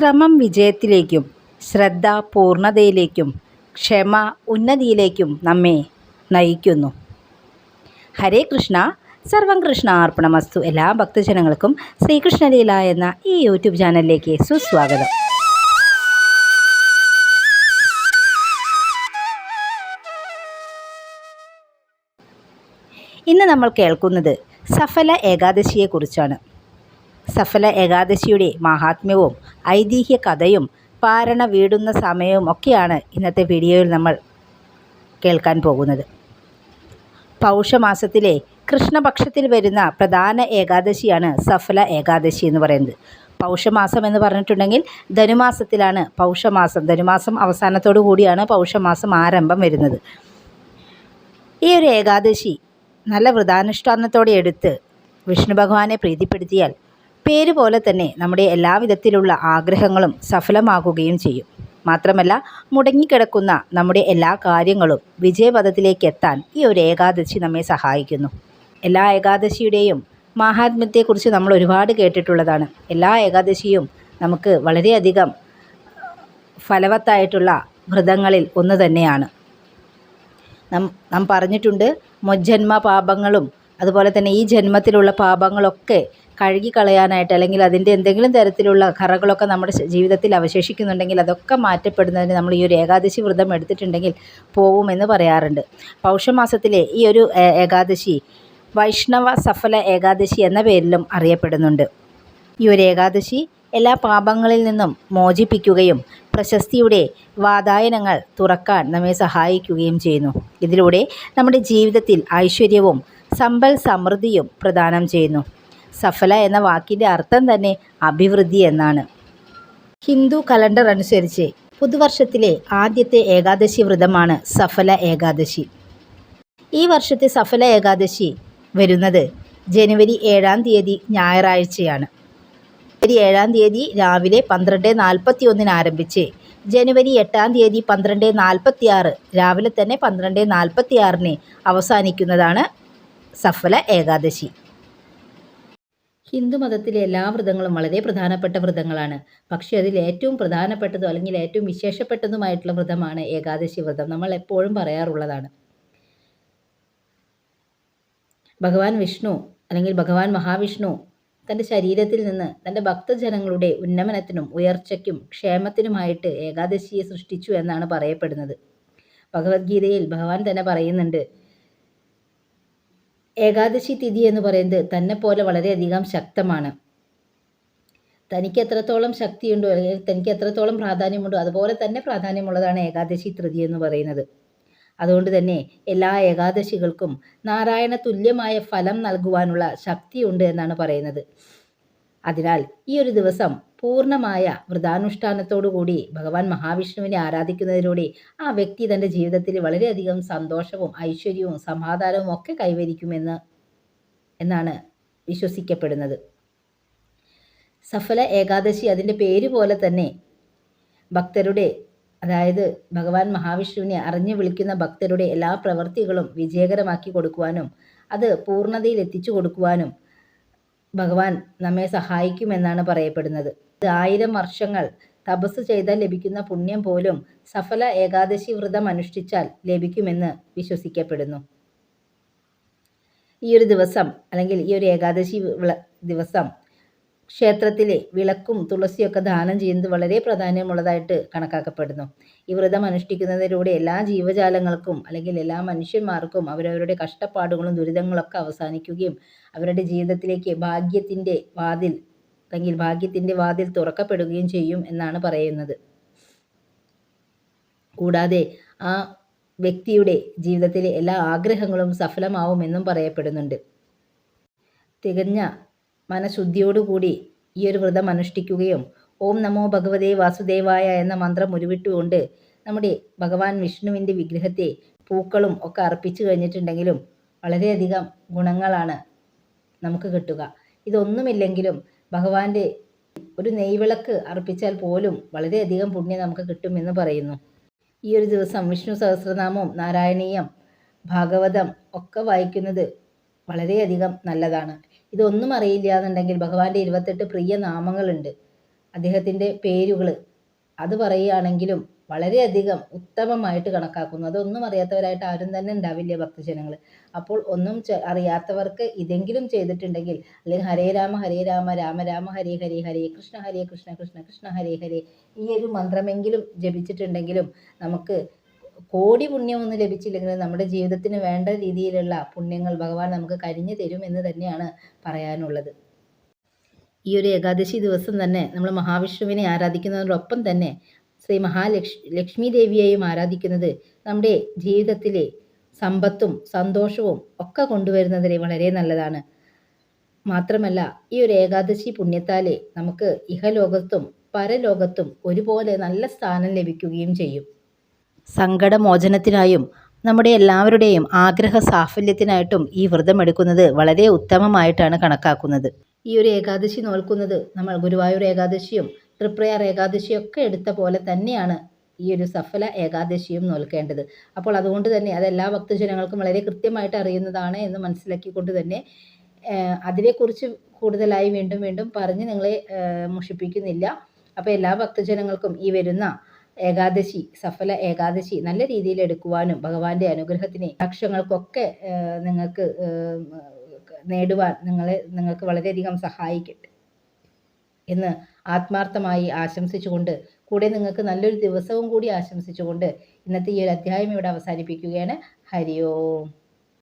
ശ്രമം വിജയത്തിലേക്കും ശ്രദ്ധ പൂർണതയിലേക്കും ക്ഷമ ഉന്നതിയിലേക്കും നമ്മെ നയിക്കുന്നു. ഹരേ കൃഷ്ണ. സർവം കൃഷ്ണ അർപ്പണമസ്തു. എല്ലാ ഭക്തജനങ്ങൾക്കും ശ്രീകൃഷ്ണലീല എന്ന ഈ യൂട്യൂബ് ചാനലിലേക്ക് സുസ്വാഗതം. ഇന്ന് നമ്മൾ കേൾക്കുന്നത് സഫല ഏകാദശിയെക്കുറിച്ചാണ്. സഫല ഏകാദശിയുടെ മഹാത്മ്യവും ഐതിഹ്യ കഥയും പാരണ വീടുന്ന സമയവും ഒക്കെയാണ് ഇന്നത്തെ വീഡിയോയിൽ നമ്മൾ കേൾക്കാൻ പോകുന്നത്. പൗഷമാസത്തിലെ കൃഷ്ണപക്ഷത്തിൽ വരുന്ന പ്രധാന ഏകാദശിയാണ് സഫല ഏകാദശി എന്ന് പറയുന്നത്. പൗഷമാസം എന്ന് പറഞ്ഞിട്ടുണ്ടെങ്കിൽ ധനുമാസത്തിലാണ് പൗഷമാസം. ധനുമാസം അവസാനത്തോടു കൂടിയാണ് പൗഷമാസം ആരംഭം വരുന്നത്. ഈ ഒരു ഏകാദശി നല്ല വ്രതാനുഷ്ഠാനത്തോടെ എടുത്ത് വിഷ്ണു ഭഗവാനെ പ്രീതിപ്പെടുത്തിയാൽ പേര് പോലെ തന്നെ നമ്മുടെ എല്ലാവിധത്തിലുള്ള ആഗ്രഹങ്ങളും സഫലമാകുകയും ചെയ്യും. മാത്രമല്ല മുടങ്ങിക്കിടക്കുന്ന നമ്മുടെ എല്ലാ കാര്യങ്ങളും വിജയപഥത്തിലേക്ക് എത്താൻ ഈ ഒരു ഏകാദശി നമ്മെ സഹായിക്കുന്നു. എല്ലാ ഏകാദശിയുടെയും മഹാത്മ്യത്തെക്കുറിച്ച് നമ്മൾ ഒരുപാട് കേട്ടിട്ടുള്ളതാണ്. എല്ലാ ഏകാദശിയും നമുക്ക് വളരെയധികം ഫലവത്തായിട്ടുള്ള വ്രതങ്ങളിൽ ഒന്ന് തന്നെയാണ്. നാം നാം പറഞ്ഞിട്ടുണ്ട് മുജ്ജന്മ പാപങ്ങളും അതുപോലെ തന്നെ ഈ ജന്മത്തിലുള്ള പാപങ്ങളൊക്കെ കഴുകിക്കളയാനായിട്ട് അല്ലെങ്കിൽ അതിന്റെ എന്തെങ്കിലും തരത്തിലുള്ള കറകളൊക്കെ നമ്മുടെ ജീവിതത്തിൽ അവശേഷിക്കുന്നുണ്ടെങ്കിൽ അതൊക്കെ മാറ്റപ്പെടുന്നതിന് നമ്മൾ ഈ ഒരു ഏകാദശി വ്രതം എടുത്തിട്ടുണ്ടെങ്കിൽ പോകുമെന്ന് പറയാറുണ്ട്. പൗഷമാസത്തിലെ ഈ ഒരു ഏകാദശി വൈഷ്ണവ സഫല ഏകാദശി എന്ന പേരിലും അറിയപ്പെടുന്നുണ്ട്. ഈ ഒരു ഏകാദശി എല്ലാ പാപങ്ങളിൽ നിന്നും മോചിപ്പിക്കുകയും പ്രശസ്തിയുടെ വാതായനങ്ങൾ തുറക്കാൻ നമ്മെ സഹായിക്കുകയും ചെയ്യുന്നു. ഇതിലൂടെ നമ്മുടെ ജീവിതത്തിൽ ഐശ്വര്യവും സമ്പൽ സമൃദ്ധിയും പ്രദാനം ചെയ്യുന്നു. സഫല എന്ന വാക്കിന്റെ അർത്ഥം തന്നെ അഭിവൃദ്ധി എന്നാണ്. ഹിന്ദു കലണ്ടർ അനുസരിച്ച് പുതുവർഷത്തിലെ ആദ്യത്തെ ഏകാദശി വ്രതമാണ് സഫല ഏകാദശി. ഈ വർഷത്തെ സഫല ഏകാദശി വരുന്നത് ജനുവരി ഏഴാം തീയതി ഞായറാഴ്ചയാണ്. ജനുവരി ഏഴാം തീയതി രാവിലെ പന്ത്രണ്ട് നാൽപ്പത്തി ഒന്നിന് ആരംഭിച്ച് ജനുവരി എട്ടാം തീയതി പന്ത്രണ്ട് നാൽപ്പത്തി ആറ് രാവിലെ തന്നെ പന്ത്രണ്ട് നാൽപ്പത്തി ആറിന് അവസാനിക്കുന്നതാണ് സഫല ഏകാദശി. ഹിന്ദു മതത്തിലെ എല്ലാ വ്രതങ്ങളും വളരെ പ്രധാനപ്പെട്ട വ്രതങ്ങളാണ്. പക്ഷേ അതിൽ ഏറ്റവും പ്രധാനപ്പെട്ടതും അല്ലെങ്കിൽ ഏറ്റവും വിശേഷപ്പെട്ടതുമായിട്ടുള്ള വ്രതമാണ് ഏകാദശി വ്രതം. നമ്മൾ എപ്പോഴും പറയാറുള്ളതാണ്. ഭഗവാൻ വിഷ്ണു അല്ലെങ്കിൽ ഭഗവാൻ മഹാവിഷ്ണു തന്റെ ശരീരത്തിൽ നിന്ന് തന്റെ ഭക്തജനങ്ങളുടെ ഉന്നമനത്തിനും ഉയർച്ചയ്ക്കും ക്ഷേമത്തിനുമായിട്ട് ഏകാദശിയെ സൃഷ്ടിച്ചു എന്നാണ് പറയപ്പെടുന്നത്. ഭഗവത്ഗീതയിൽ ഭഗവാൻ തന്നെ പറയുന്നുണ്ട് ഏകാദശി തിഥി എന്ന് പറയുന്നത് തന്നെ പോലെ വളരെയധികം ശക്തമാണ്. തനിക്ക് എത്രത്തോളം ശക്തിയുണ്ടോ അല്ലെങ്കിൽ തനിക്ക് എത്രത്തോളം പ്രാധാന്യമുണ്ടോ അതുപോലെ തന്നെ പ്രാധാന്യമുള്ളതാണ് ഏകാദശി തൃതി എന്ന് പറയുന്നത്. അതുകൊണ്ട് തന്നെ എല്ലാ ഏകാദശികൾക്കും നാരായണ തുല്യമായ ഫലം നൽകുവാനുള്ള ശക്തിയുണ്ട് എന്നാണ് പറയുന്നത്. അതിനാൽ ഈ ഒരു ദിവസം പൂർണമായ വ്രതാനുഷ്ഠാനത്തോടുകൂടി ഭഗവാൻ മഹാവിഷ്ണുവിനെ ആരാധിക്കുന്നതിലൂടെ ആ വ്യക്തി തന്റെ ജീവിതത്തിൽ വളരെയധികം സന്തോഷവും ഐശ്വര്യവും സമാധാനവും ഒക്കെ കൈവരിക്കുമെന്ന് എന്നാണ് വിശ്വസിക്കപ്പെടുന്നത്. സഫല ഏകാദശി അതിന്റെ പേര് പോലെ തന്നെ ഭക്തരുടെ അതായത് ഭഗവാൻ മഹാവിഷ്ണുവിനെ അറിഞ്ഞു വിളിക്കുന്ന ഭക്തരുടെ എല്ലാ പ്രവൃത്തികളും വിജയകരമാക്കി കൊടുക്കുവാനും അത് പൂർണതയിൽ എത്തിച്ചു കൊടുക്കുവാനും ഭഗവാൻ നമ്മെ സഹായിക്കുമെന്നാണ് പറയപ്പെടുന്നത്. ആയിരം വർഷങ്ങൾ തപസ് ചെയ്താൽ ലഭിക്കുന്ന പുണ്യം പോലും സഫല ഏകാദശി വ്രതം അനുഷ്ഠിച്ചാൽ ലഭിക്കുമെന്ന് വിശ്വസിക്കപ്പെടുന്നു. ഈ ഒരു ദിവസം അല്ലെങ്കിൽ ഈ ഒരു ഏകാദശി ദിവസം ക്ഷേത്രത്തിലെ വിളക്കും തുളസിയൊക്കെ ദാനം ചെയ്യുന്നത് വളരെ പ്രാധാന്യമുള്ളതായിട്ട് കണക്കാക്കപ്പെടുന്നു. ഈ വ്രതം അനുഷ്ഠിക്കുന്നതിലൂടെ എല്ലാ ജീവജാലങ്ങൾക്കും അല്ലെങ്കിൽ എല്ലാ മനുഷ്യന്മാർക്കും അവരവരുടെ കഷ്ടപ്പാടുകളും ദുരിതങ്ങളൊക്കെ അവസാനിക്കുകയും അവരുടെ ജീവിതത്തിലേക്ക് ഭാഗ്യത്തിന്റെ വാതിൽ അല്ലെങ്കിൽ ഭാഗ്യത്തിന്റെ വാതിൽ തുറക്കപ്പെടുകയും ചെയ്യും എന്നാണ് പറയുന്നത്. കൂടാതെ ആ വ്യക്തിയുടെ ജീവിതത്തിലെ എല്ലാ ആഗ്രഹങ്ങളും സഫലമാവുമെന്നും പറയപ്പെടുന്നുണ്ട്. തികഞ്ഞ മനഃശുദ്ധിയോടുകൂടി ഈ ഒരു വ്രതം അനുഷ്ഠിക്കുകയും ഓം നമോ ഭഗവതേ വാസുദേവായ എന്ന മന്ത്രം ഉരുവിട്ടുകൊണ്ട് നമ്മുടെ ഭഗവാൻ വിഷ്ണുവിന്റെ വിഗ്രഹത്തെ പൂക്കളും ഒക്കെ അർപ്പിച്ചു കഴിഞ്ഞിട്ടുണ്ടെങ്കിലും വളരെയധികം ഗുണങ്ങളാണ് നമുക്ക് കിട്ടുക. ഇതൊന്നുമില്ലെങ്കിലും ഭഗവാന്റെ ഒരു നെയ്വിളക്ക് അർപ്പിച്ചാൽ പോലും വളരെയധികം പുണ്യം നമുക്ക് കിട്ടുമെന്ന് പറയുന്നു. ഈ ഒരു ദിവസം വിഷ്ണു സഹസ്രനാമം നാരായണീയം ഭാഗവതം ഒക്കെ വായിക്കുന്നത് വളരെയധികം നല്ലതാണ്. ഇതൊന്നും അറിയില്ല എന്നുണ്ടെങ്കിൽ ഭഗവാന്റെ ഇരുപത്തെട്ട് പ്രിയ നാമങ്ങളുണ്ട്. അദ്ദേഹത്തിന്റെ പേരുകൾ അത് പറയുകയാണെങ്കിലും വളരെയധികം ഉത്തമമായിട്ട് കണക്കാക്കുന്നു. അതൊന്നും അറിയാത്തവരായിട്ട് ആരും തന്നെ ഉണ്ടാവില്ല ഭക്തജനങ്ങൾ അപ്പോൾ ഒന്നും അറിയാത്തവർക്ക് ഇതെങ്കിലും ചെയ്തിട്ടുണ്ടെങ്കിൽ അല്ലെങ്കിൽ ഹരേ രാമ ഹരേ രാമ രാമ രാമ ഹരേ ഹരേ ഹരേ കൃഷ്ണ ഹരേ കൃഷ്ണ കൃഷ്ണ കൃഷ്ണ ഹരേ ഹരേ ഈ ഒരു മന്ത്രമെങ്കിലും ജപിച്ചിട്ടുണ്ടെങ്കിലും നമുക്ക് കോടി പുണ്യമൊന്നും ലഭിച്ചില്ലെങ്കിലും നമ്മുടെ ജീവിതത്തിന് വേണ്ട രീതിയിലുള്ള പുണ്യങ്ങൾ ഭഗവാൻ നമുക്ക് കരിഞ്ഞു തരും എന്ന് തന്നെയാണ് പറയാനുള്ളത്. ഈ ഒരു ഏകാദശി ദിവസം തന്നെ നമ്മൾ മഹാവിഷ്ണുവിനെ ആരാധിക്കുന്നതിനോടൊപ്പം തന്നെ ശ്രീ മഹാലക്ഷ് ലക്ഷ്മി ദേവിയെയും ആരാധിക്കുന്നത് നമ്മുടെ ജീവിതത്തിലെ സമ്പത്തും സന്തോഷവും ഒക്കെ കൊണ്ടുവരുന്നതിന് വളരെ നല്ലതാണ്. മാത്രമല്ല ഈ ഒരു ഏകാദശി പുണ്യത്താലെ നമുക്ക് ഇഹലോകത്തും പരലോകത്തും ഒരുപോലെ നല്ല സ്ഥാനം ലഭിക്കുകയും ചെയ്യും. സങ്കടമോചനത്തിനായും നമ്മുടെ എല്ലാവരുടെയും ആഗ്രഹ സാഫല്യത്തിനായിട്ടും ഈ വ്രതമെടുക്കുന്നത് വളരെ ഉത്തമമായിട്ടാണ് കണക്കാക്കുന്നത്. ഈ ഒരു ഏകാദശി നോൽക്കുന്നത് നമ്മൾ ഗുരുവായൂർ ഏകാദശിയും തൃപ്രയാർ ഏകാദശിയും ഒക്കെ എടുത്ത പോലെ തന്നെയാണ് ഈ ഒരു സഫല ഏകാദശിയും നോൽക്കേണ്ടത്. അപ്പോൾ അതുകൊണ്ട് തന്നെ അതെല്ലാ ഭക്തജനങ്ങൾക്കും വളരെ കൃത്യമായിട്ട് അറിയുന്നതാണ് എന്ന് മനസ്സിലാക്കിക്കൊണ്ട് തന്നെ അതിനെക്കുറിച്ച് കൂടുതലായി വീണ്ടും വീണ്ടും പറഞ്ഞ് നിങ്ങളെ മുഷിപ്പിക്കുന്നില്ല. അപ്പോൾ എല്ലാ ഭക്തജനങ്ങൾക്കും ഈ വരുന്ന ഏകാദശി സഫല ഏകാദശി നല്ല രീതിയിൽ എടുക്കുവാനും ഭഗവാന്റെ അനുഗ്രഹത്തിനെ ലക്ഷ്യങ്ങൾക്കൊക്കെ നിങ്ങൾക്ക് നേടുവാൻ നിങ്ങളെ നിങ്ങൾക്ക് വളരെയധികം സഹായിക്കട്ടെ എന്ന് ആത്മാർത്ഥമായി ആശംസിച്ചുകൊണ്ട് കൂടെ നിങ്ങൾക്ക് നല്ലൊരു ദിവസവും കൂടി ആശംസിച്ചുകൊണ്ട് ഇന്നത്തെ ഈ ഒരു അധ്യായം ഇവിടെ അവസാനിപ്പിക്കുകയാണ്. ഹരി ഓം.